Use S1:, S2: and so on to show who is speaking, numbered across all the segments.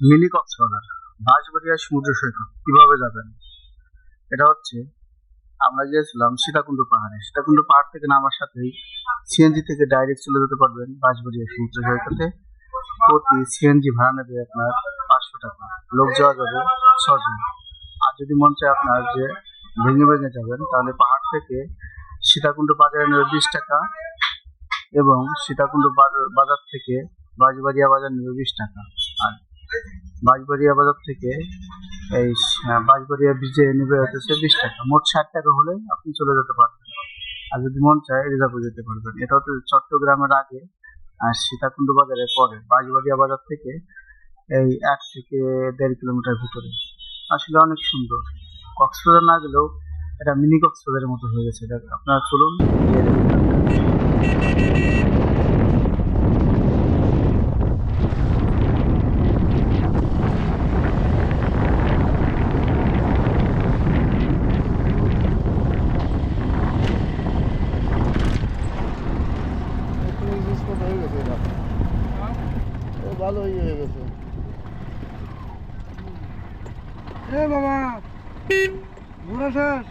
S1: Mini Cox's Bazar Banshbaria সমুদ্র সৈকত কীভাবে যাবেন? এটা হচ্ছে, আমরা গিয়েছিলাম সীতাকুণ্ড পাহাড়ে। সীতাকুণ্ড পাহাড় থেকে নামার সাথেই সিএনজি থেকে ডাইরেক্ট চলে যেতে পারবেন বাঁশবাড়িয়া সমুদ্র সৈকতে প্রতি সিএনজি ভাড়া নেবে আপনার পাঁচশো টাকা। লোক যাওয়া যাবে ছজন। আর যদি মন চায় আপনার যে ভেঙে ভেঙে যাবেন, তাহলে পাহাড় থেকে সীতাকুণ্ড বাজারে নেবে বিশ টাকা এবং সীতাকুণ্ড বাজার থেকে বাঁশবাড়িয়া বাজার নেবে বিশ টাকা। আর বাঁশবাড়িয়া বাজার থেকে এই বাঁশবাড়িয়া ব্রিজে নেবে হচ্ছে বিশ টাকা। মোট ষাট টাকা হলে আপনি চলে যেতে পারবেন। আর যদি মন চায় রিজার্ভে যেতে পারবেন। এটা হচ্ছে চট্টগ্রামের আগে আর সীতাকুণ্ড বাজারে পরে বাঁশবাড়িয়া বাজার থেকে এই এক থেকে দেড় কিলোমিটার ভিতরে। আসলে অনেক সুন্দর। কক্সবাজার না গেলেও এটা মিনি কক্সবাজারের মতো হয়ে গেছে। আপনারা চলুন গিয়ে দেখুন।
S2: পিকনিক স্পট হয়ে গেছে এটা ও ভালোই হয়ে গেছে। এ বাবা ঘুরে শেষ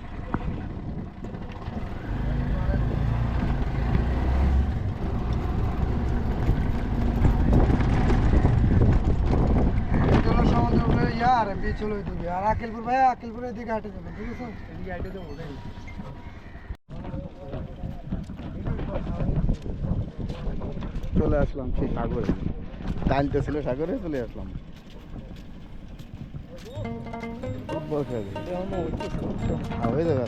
S2: আর আকিলপুর ভাই হাঁটে ঠিক আছে? এদিকে হাঁটে যাব চলে আসলাম সেই সাগরে টানতে ছিল সাগরে চলে আসলাম বড়। হ্যাঁ, হয়ে হয়ে।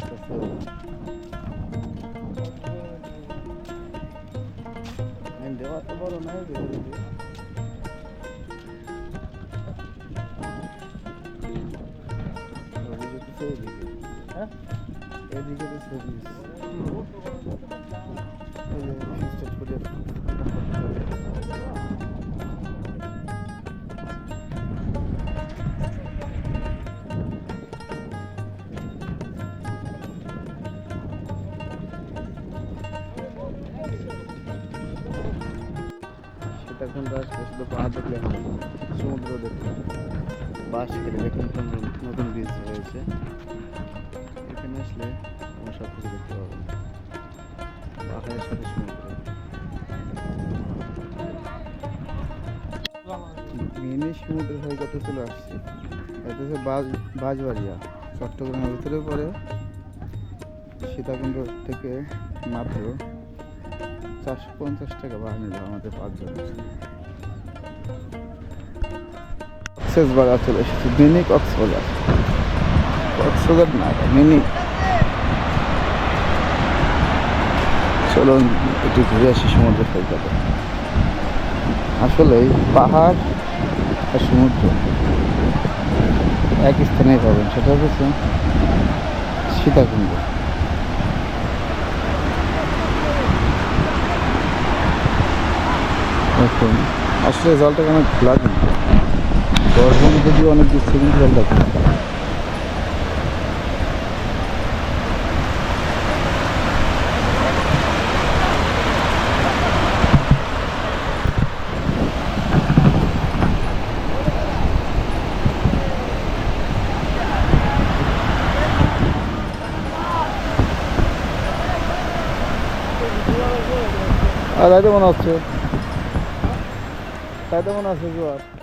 S2: বড় হয়ে তো। হ্যাঁ? এদিকে করে সেটা শুধু পাহাড় দেখলে না। সমুদ্র দেখলে। বাস কেটে দেখুন নতুন ব্রিজ হয়েছে। এখানে আসলে আমরা সব কিছু দেখতে পাহাড়ের সাথে সমুদ্র। মিনি সমুদ্র সৈকতে চলে আসছে। এটা হচ্ছে বাজ, বাজবাড়িয়া। চট্টগ্রামের ভিতরে পড়ে। সীতাকুণ্ড থেকে মাত্র চারশো পঞ্চাশ টাকা ভাড়া নিল আমাদের পাঁচজনের কক্সবাজার চলে এসেছি, মিনি কক্সবাজার। কক্সবাজার না, মিনি। চলুন, একটু ঘুরে আসি সমুদ্র সৈকতে। আসলে পাহাড় আর সমুদ্র এক স্থানেই পাবেন, সেটা হচ্ছে সীতাকুণ্ড। দেখুন আসলে জলটা কেন খোলা কিন্তু গরম যদিও অনেক দিচ্ছে কিন্তু জলটা খোলা আর রাইতে মনে হচ্ছে রাইতে মনে হচ্ছে জোয়ার